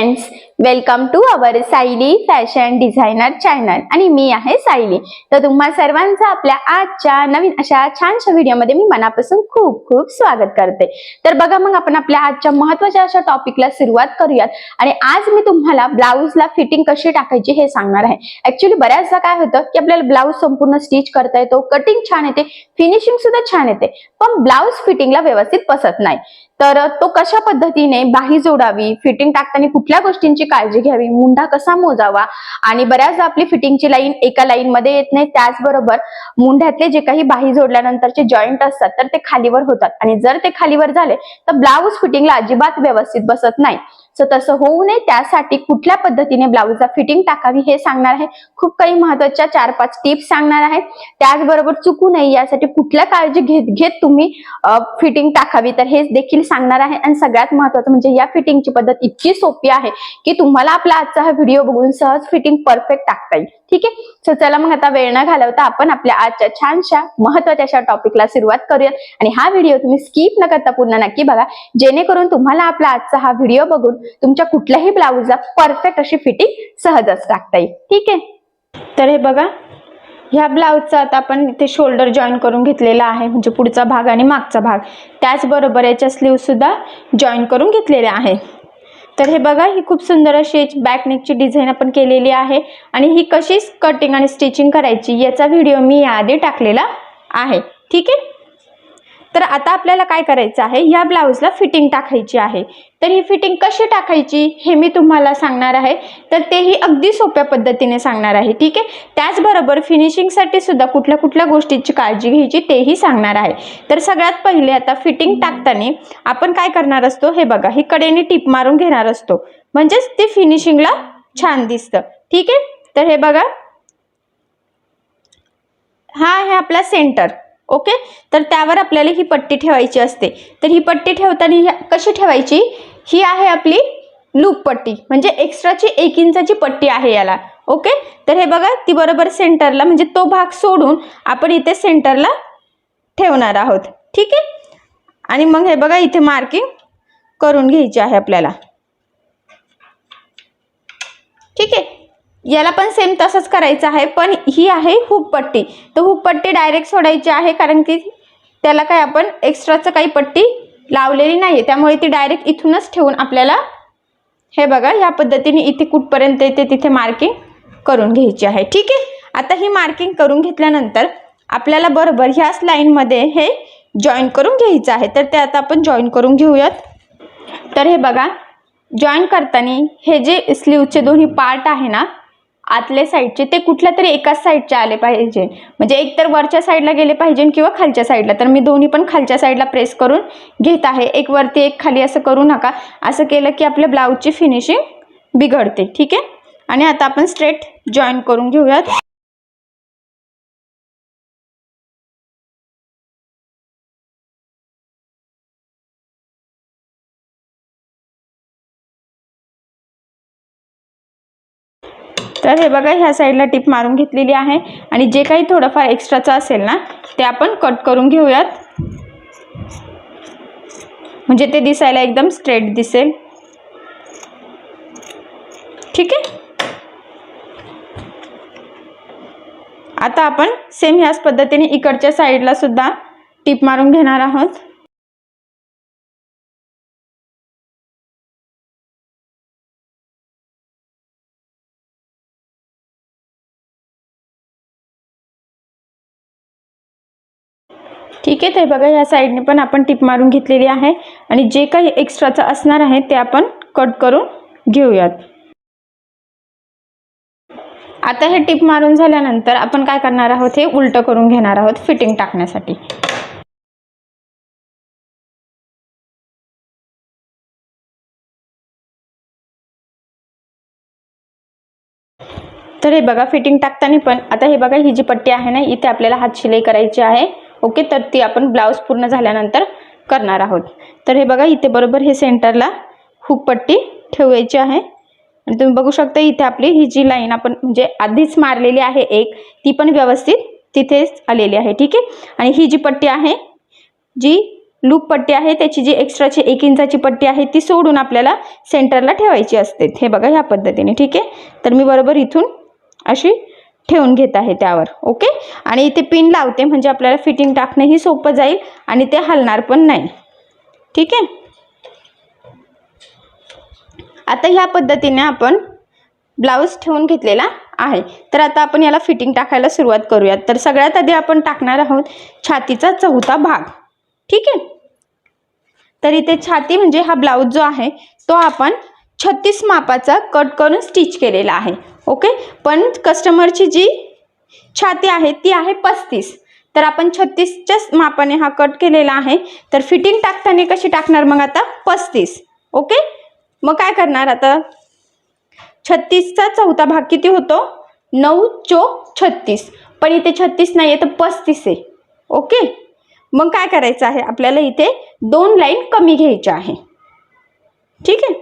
Friends welcome to our Sayali fashion designer channel आणि मी आहे सायली. तर तुम्हा सर्वांचं आपल्या आजच्या नवीन अशा छानशा व्हिडिओमध्ये मी मनापासून खूप खूप स्वागत करते. तर बघा मग आपण आपल्या आजच्या महत्त्वाच्या अशा टॉपिकला सुरुवात करूयात. आणि आज मी तुम्हाला ब्लाऊजला फिटिंग कशी टाकायची हे सांगणार आहे. ऍक्च्युली बऱ्याचदा काय होतं की आपल्याला ब्लाऊज संपूर्ण स्टिच करता येतो कटिंग छान येते फिनिशिंग सुद्धा छान येते पण ब्लाऊज फिटिंगला व्यवस्थित बसत नाही. तर तो कशा पद्धतीने बाही जोडावी फिटिंग टाकताना कुठल्या गोष्टींची काळजी घ्यावी मुंडा कसा मोजावा? आणि बऱ्याचदा आपली फिटिंगची लाईन एका लाईन मध्ये येत नाही त्याचबरोबर मुंढ्यातले जे काही बाही जोडल्यानंतरचे जॉईंट असतात तर ते खालीवर होतात. आणि जर ते खालीवर झाले तर ब्लाऊज फिटिंगला अजिबात व्यवस्थित बसत नाही. सो तसं होऊ नये. त्यासाठी कुठल्या पद्धतीने ब्लाऊजला फिटिंग टाकावी हे सांगणार आहे. खूप काही महत्त्वाच्या चार पाच टिप्स सांगणार आहे. त्याचबरोबर चुकू नये यासाठी कुठल्या काळजी घेत घेत तुम्ही फिटिंग टाकावी तर हे देखील सांगणार आहे. आणि सगळ्यात महत्वाचं म्हणजे या फिटिंगची पद्धत इतकी सोपी आहे की तुम्हाला आपला आजचा हा व्हिडिओ बघून सहज फिटिंग परफेक्ट टाकता येईल. ठीक आहे? सो चला मग आता वेळ न घालवता आपण आपल्या आजच्या छानशा महत्त्वाच्या अशा टॉपिकला सुरुवात करूयात आणि हा व्हिडिओ तुम्ही स्किप न करता पूर्ण नक्की बघा. जेणेकरून तुम्हाला आपला आजचा हा व्हिडिओ बघून तुमच्या कुठल्याही ब्लाऊजला परफेक्ट अशी फिटिंग सहजच टाकता येईल. ठीक आहे? तर हे बघा ह्या ब्लाऊजचा आता आपण इथे शोल्डर जॉईन करून घेतलेला आहे म्हणजे पुढचा भाग आणि मागचा भाग. त्याचबरोबर याच्या स्लीव सुद्धा जॉईन करून घेतलेल्या आहे. तर हे बघा ही खूप सुंदर अशी बॅकनेकची डिझाईन आपण केलेली आहे. आणि ही कशी कटिंग आणि स्टिचिंग करायची याचा व्हिडिओ मी याआधी टाकलेला आहे. ठीक आहे? तर आता आपल्याला काय करायचं आहे? या ब्लाऊजला फिटिंग टाकायची आहे. तर ही फिटिंग कशी टाकायची हे मी तुम्हाला सांगणार आहे. तर तेही अगदी सोप्या पद्धतीने सांगणार आहे. ठीक आहे? त्याचबरोबर फिनिशिंगसाठी सुद्धा कुठल्या कुठल्या गोष्टीची काळजी घ्यायची तेही सांगणार आहे. तर सगळ्यात पहिले आता फिटिंग टाकताना आपण काय करणार असतो? हे बघा ही कडेने टिप मारून घेणार असतो. म्हणजेच ते फिनिशिंगला छान दिसतं. ठीक आहे? तर हे बघा. हा आहे आपला सेंटर ओके? तर त्यावर आपल्याला ही पट्टी ठेवायची असते. तर ही पट्टी ठेवताना कशी ठेवायची? ही आहे आपली लूप पट्टी. म्हणजे एक्स्ट्राची एक इंचाची पट्टी आहे याला. ओके? तर हे बघा ती बरोबर सेंटरला म्हणजे तो भाग सोडून आपण इथे सेंटरला ठेवणार आहोत. ठीक आहे? आणि मग हे बघा इथे मार्किंग करून घ्यायची आहे आपल्याला. ठीक आहे? याला पण सेम तसंच करायचं आहे पण ही आहे हुक पट्टी. तर हुक पट्टी डायरेक्ट सोडायची आहे कारण की त्याला काय आपण एक्स्ट्राचं काही पट्टी लावलेली नाही आहे त्यामुळे ती डायरेक्ट इथूनच ठेवून आपल्याला हे बघा ह्या पद्धतीने इथे कुठपर्यंत येते तिथे मार्किंग करून घ्यायची आहे. ठीक आहे? आता ही मार्किंग करून घेतल्यानंतर आपल्याला बरोबर ह्याच लाईनमध्ये हे जॉईन करून घ्यायचं आहे. तर ते आता आपण जॉईन करून घेऊयात. तर हे बघा जॉईन करताना हे जे स्लीवचे दोन्ही पार्ट आहे ना आतले साईडचे ते कुठल्या तरी एकाच साईडचे आले पाहिजे. म्हणजे एक तर वरच्या साईडला गेले पाहिजे किंवा खालच्या साईडला. तर मी दोन्ही पण खालच्या साईडला प्रेस करून घेत आहे. एक वरती एक खाली असं करू नका. असं केलं की आपल्या ब्लाऊजची फिनिशिंग बिघडते. ठीक आहे? आणि आता आपण स्ट्रेट जॉईन करून घेऊयात. तर हे बघा ह्या साईडला टिप मारून घेतलेली आहे. आणि जे काही थोडंफार एक्स्ट्राचं असेल ना ते आपण कट करून घेऊयात. म्हणजे ते दिसायला एकदम स्ट्रेट दिसेल. ठीक आहे? आता आपण सेम ह्याच पद्धतीने इकडच्या साईडला सुद्धा टिप मारून घेणार आहोत. ठीक आहे ते बघा ह्या साईडने पण आपण टिप मारून घेतलेली आहे. आणि जे काही एक्स्ट्राचं असणार आहे ते आपण कट करून घेऊयात. आता हे टिप मारून झाल्यानंतर आपण काय करणार आहोत? हे उलटं करून घेणार आहोत फिटिंग टाकण्यासाठी. तर हे बघा फिटिंग टाकताना पण आता हे बघा ही जी पट्टी आहे ना इथे आपल्याला हात शिलाई करायची आहे. ओके तर ती आपण ब्लाऊज पूर्ण झाल्यानंतर करणार आहोत. तर हे बघा इथे बरोबर हे सेंटरला हुक पट्टी ठेवायची आहे. आणि तुम्ही बघू शकता इथे आपली ही जी लाईन आपण म्हणजे आधीच मारलेली आहे एक ती पण व्यवस्थित तिथेच आलेली आहे ठीक आहे? आणि ही जी पट्टी आहे जी लूप पट्टी आहे त्याची जी एक्स्ट्राची एक इंचाची पट्टी आहे ती सोडून आपल्याला सेंटरला ठेवायची असते. हे बघा ह्या पद्धतीने ठीक आहे? तर मी बरोबर इथून अशी ठेवून घेत आहे त्यावर ओके? आणि इथे पिन लावते म्हणजे आपल्याला फिटिंग टाकणंही सोपं जाईल आणि ते हलणार पण नाही. ठीक आहे? आता ह्या पद्धतीने आपण ब्लाऊज ठेवून घेतलेला आहे. तर आता आपण याला फिटिंग टाकायला सुरुवात करूयात. तर सगळ्यात आधी आपण टाकणार आहोत छातीचा चौथा भाग. ठीक आहे? तर इथे छाती म्हणजे हा ब्लाऊज जो आहे तो आपण छत्तीस मापाचा कट करून स्टिच केलेला आहे. ओके? पण कस्टमरची जी छाती आहे ती आहे पस्तीस. तर आपण छत्तीसच्याच मापाने हा कट केलेला आहे. तर फिटिंग टाकताना कशी टाकणार मग आता? पस्तीस. ओके? मग काय करणार आता? छत्तीसचा चौथा भाग किती होतो? नऊ चो छत्तीस. पण इथे छत्तीस नाही आहे तर पस्तीस आहे. ओके? मग काय करायचं आहे? आपल्याला इथे दोन लाईन कमी घ्यायच्या आहे. ठीक आहे?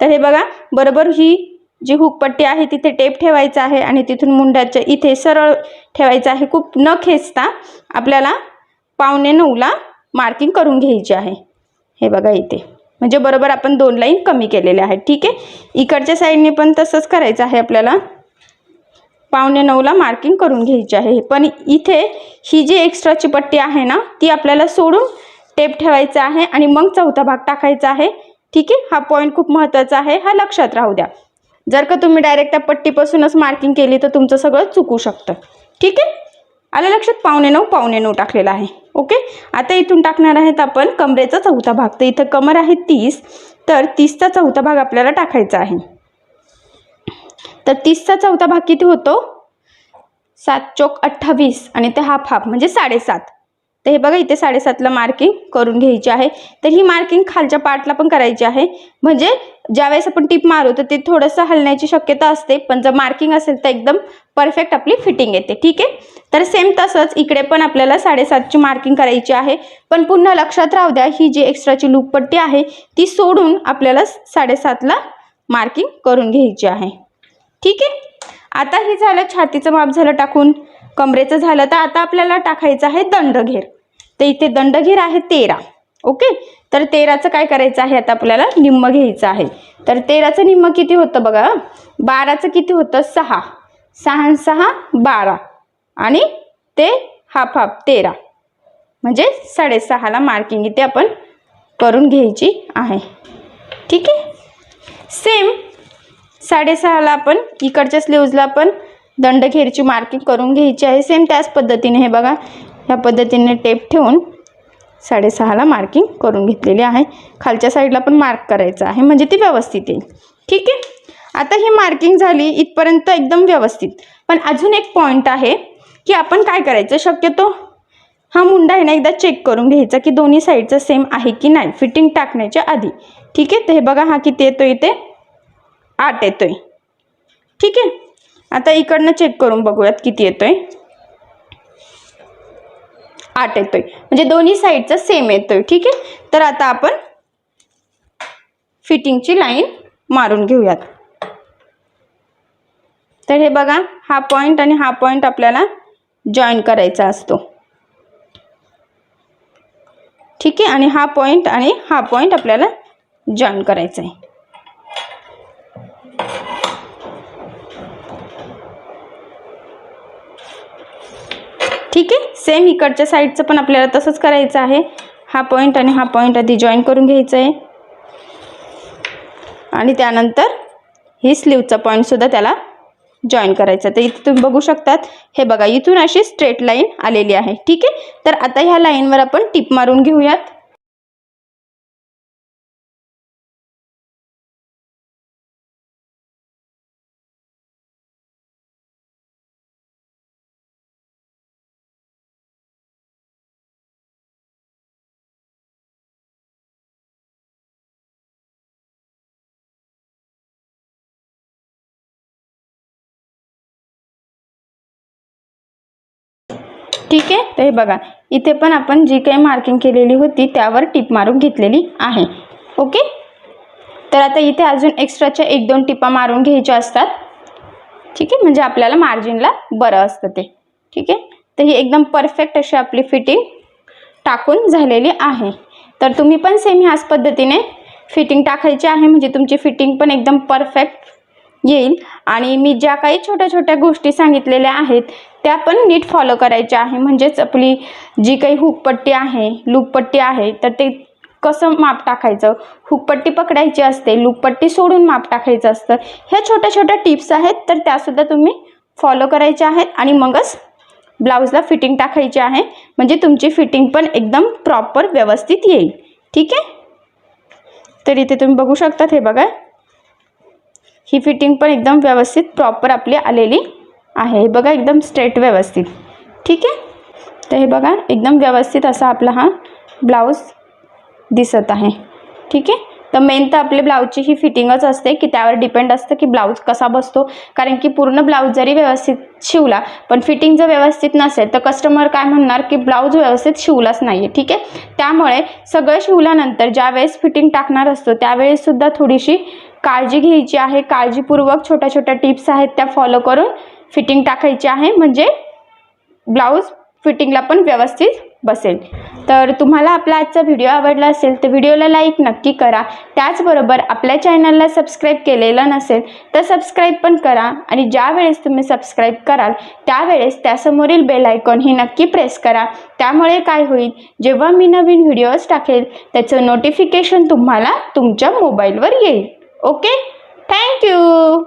तर हे बघा बरोबर ही जी हुकपट्टी आहे तिथे टेप ठेवायचा आहे आणि तिथून मुंड्याच्या इथे सरळ ठेवायचं आहे. खूप न खेचता आपल्याला पावणे नऊला मार्किंग करून घ्यायची आहे. हे बघा इथे. म्हणजे बरोबर आपण दोन लाईन कमी केलेल्या आहेत. ठीक आहे? इकडच्या साईडने पण तसंच करायचं आहे आपल्याला. पावणे नऊला मार्किंग करून घ्यायची आहे. पण इथे ही जी एक्स्ट्राची पट्टी आहे ना ती आपल्याला सोडून टेप ठेवायचा आहे आणि मग चौथा भाग टाकायचा आहे. ठीक आहे? हा पॉईंट खूप महत्त्वाचा आहे. हा लक्षात राहू द्या. जर का तुम्ही डायरेक्ट त्या पट्टीपासूनच मार्किंग केली तर तुमचं सगळं चुकू शकतं. ठीक आहे? आलं लक्षात? पावणे नऊ पावणे नऊ टाकलेला आहे. ओके? आता इथून टाकणार आहेत आपण कमरेचा चौथा भाग. तर इथं कमर आहे तीस तर तीसचा चौथा भाग आपल्याला टाकायचा आहे. तर तीसचा चौथा भाग किती होतो? सात चोक अठ्ठावीस आणि ते हाफ हाफ म्हणजे साडेसात. तर हे बघा इथे साडेसातला मार्किंग करून घ्यायची आहे. तर ही मार्किंग खालच्या पार्टला पण करायची आहे. म्हणजे ज्यावेळेस आपण टिप मारू तर ते थोडंसं हलण्याची शक्यता असते पण जर मार्किंग असेल तर एकदम परफेक्ट आपली फिटिंग येते. ठीक आहे? तर सेम तसंच इकडे पण आपल्याला साडेसातची मार्किंग करायची आहे. पण पुन्हा लक्षात राहू द्या ही जी एक्स्ट्राची लूपपट्टी आहे ती सोडून आपल्याला साडेसातला मार्किंग करून घ्यायची आहे. ठीक आहे? आता हे झालं छातीचं माप झालं टाकून कमरेचं झालं. तर आता आपल्याला टाकायचं आहे दंडघेर. तर इथे दंडघेर आहे तेरा. ओके? तर तेराचं काय करायचं आहे? आता आपल्याला निम्म घ्यायचं आहे. तर तेराचं निम्म किती होतं बघा? बाराचं किती होतं? सहा. सहा सहा बारा. आणि ते हाफ हाफ तेरा. म्हणजे साडेसहाला मार्किंग इथे आपण करून घ्यायची आहे. ठीक आहे? सेम साडेसहाला आपण इकडच्या स्लीव्जला पण दंडखेरची मार्किंग करून घ्यायची आहे. सेम त्याच पद्धतीने हे बघा. ह्या पद्धतीने टेप ठेवून साडेसहाला मार्किंग करून घेतलेली आहे. खालच्या साईडला पण मार्क करायचं आहे. म्हणजे ती व्यवस्थित येईल. ठीक आहे? आता ही मार्किंग झाली इथपर्यंत एकदम व्यवस्थित. पण अजून एक पॉईंट आहे की आपण काय करायचं शक्यतो? हा मुंडा आहे ना एकदा चेक करून घ्यायचा की दोन्ही साईडचं सेम आहे की नाही. फिटिंग टाकण्याच्या आधी. ठीक आहे? तर हे बघा हा किती येतो इथे? आठ येतोय. ठीक आहे? आता इकडनं चेक करून बघूयात किती येतोय. आठ येतोय. म्हणजे दोन्ही साईडचा सेम येतोय ठीक आहे? तर आता आपण फिटिंगची लाईन मारून घेऊयात. तर हे बघा हा पॉईंट आणि हा पॉईंट आपल्याला जॉईन करायचा असतो. ठीक आहे? आणि हा पॉईंट आणि हा पॉईंट आपल्याला जॉईन करायचा आहे ठीक आहे? सेम इकडच्या साईडचं पण आपल्याला तसंच करायचं आहे. हा पॉईंट आणि हा पॉईंट आधी जॉईन करून घ्यायचा आहे. आणि त्यानंतर ही स्लीवचा पॉईंटसुद्धा त्याला जॉईन करायचा तर इथे तुम्ही बघू शकतात हे बघा इथून अशी स्ट्रेट लाईन आलेली आहे. ठीक आहे? तर आता ह्या लाईनवर आपण टिप मारून घेऊयात. ठीक आहे? तर हे बघा इथे पण आपण जी काही मार्किंग केलेली होती त्यावर टिप मारून घेतलेली आहे. ओके? तर आता इथे अजून एक्स्ट्राच्या एक दोन टिपा मारून घ्यायच्या असतात. ठीक आहे? म्हणजे आपल्याला मार्जिनला बरं असतं ते. ठीक आहे? तर ही एकदम परफेक्ट अशी आपली फिटिंग टाकून झालेली आहे. तर तुम्ही पण सेम ह्याच पद्धतीने फिटिंग टाकायची आहे. म्हणजे तुमची फिटिंग पण एकदम परफेक्ट येईल. आणि मी ज्या काही छोट्या छोट्या गोष्टी सांगितलेल्या आहेत त्या पण नीट फॉलो करायच्या आहे. म्हणजेच आपली जी काही हुकपट्टी आहे लूपपट्टी आहे तर ते कसं माप टाकायचं? हुकपट्टी पकडायची असते लूपपट्टी सोडून माप टाकायचं असतं. ह्या छोट्या छोट्या टिप्स आहेत तर त्यासुद्धा तुम्ही फॉलो करायच्या आहेत आणि मगच ब्लाऊजला फिटिंग टाकायची आहे. म्हणजे तुमची फिटिंग पण एकदम प्रॉपर व्यवस्थित येईल. ठीक आहे? तर इथे तुम्ही बघू शकतात हे बघा. ही फिटिंग पण एकदम व्यवस्थित प्रॉपर आपली आलेली आहे. हे बघा एकदम स्ट्रेट व्यवस्थित. ठीक आहे? तर हे बघा एकदम व्यवस्थित असा आपला हा ब्लाऊज दिसत आहे. ठीक आहे? तर मेन तर आपले ब्लाऊजची ही फिटिंगच असते की त्यावर डिपेंड असतं की ब्लाऊज कसा बसतो. कारण की पूर्ण ब्लाऊज जरी व्यवस्थित शिवला पण फिटिंग जर व्यवस्थित नसेल तर कस्टमर काय म्हणणार की ब्लाऊज व्यवस्थित शिवलाच नाही आहे ठीक आहे? त्यामुळे सगळं शिवल्यानंतर ज्या वेळेस फिटिंग टाकणार असतो त्यावेळेससुद्धा थोडीशी काळजी घ्यायची आहे. काळजीपूर्वक छोट्या छोट्या टिप्स आहेत त्या फॉलो करून फिटिंग टाकायची आहे म्हणजे ब्लाऊज फिटिंगला पण व्यवस्थित बसेल. तर तुम्हाला आपला आजचा व्हिडिओ आवडला असेल तर व्हिडिओला लाईक नक्की करा. त्याचबरोबर आपल्या चॅनलला सबस्क्राईब केलेलं नसेल तर सबस्क्राईब पण करा आणि ज्या वेळेस तुम्ही सबस्क्राईब कराल त्यावेळेस त्यासमोरील बेल आयकॉन ही नक्की प्रेस करा. त्यामुळे काय होईल जेव्हा मी नवीन व्हिडिओज टाकेल त्याचं नोटिफिकेशन तुम्हाला तुमच्या मोबाईलवर येईल. ओके? Thank you!